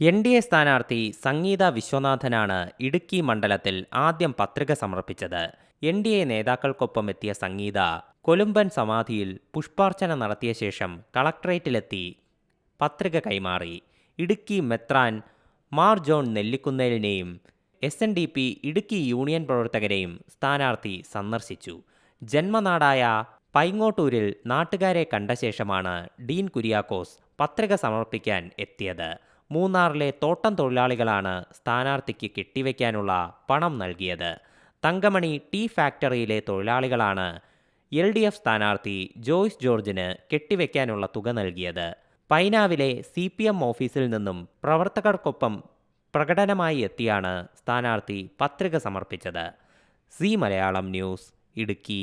N D A സ്ഥാനാർത്ഥി സംഗീത വിശ്വനാഥനാണ് ഇടുക്കി മണ്ഡലത്തിൽ ആദ്യം പത്രിക സമർപ്പിച്ചത്. എൻ ഡി എ നേതാക്കൾക്കൊപ്പം എത്തിയ സംഗീത കൊലുമ്പൻ സമാധിയിൽ പുഷ്പാർച്ചന നടത്തിയ ശേഷം കളക്ട്രേറ്റിലെത്തി. പത്രിക കൈമാറി. ഇടുക്കി മെത്രാൻ Mar John നെല്ലിക്കുന്നേലിനെയും S N D P Idukki union പ്രവർത്തകരെയും സ്ഥാനാർത്ഥി സന്ദർശിച്ചു. ജന്മനാടായ പൈങ്ങോട്ടൂരിൽ നാട്ടുകാരെ കണ്ട ശേഷമാണ് ഡീൻ കുര്യാക്കോസ് പത്രിക സമർപ്പിക്കാൻ എത്തിയത്. മൂന്നാറിലെ തോട്ടം തൊഴിലാളികളാണ് സ്ഥാനാർത്ഥിക്ക് കെട്ടിവെക്കാനുള്ള പണം നൽകിയത്. തങ്കമണി ടീ ഫാക്ടറിയിലെ തൊഴിലാളികളാണ് എൽ ഡി എഫ് സ്ഥാനാർത്ഥി ജോയ്സ് ജോർജിന് കെട്ടിവെക്കാനുള്ള തുക നൽകിയത്. പൈനാവിലെ സി പി എം ഓഫീസിൽ നിന്നും പ്രവർത്തകർക്കൊപ്പം പ്രകടനമായി എത്തിയാണ് സ്ഥാനാർത്ഥി പത്രിക സമർപ്പിച്ചത്. സി മലയാളം ന്യൂസ് ഇടുക്കി.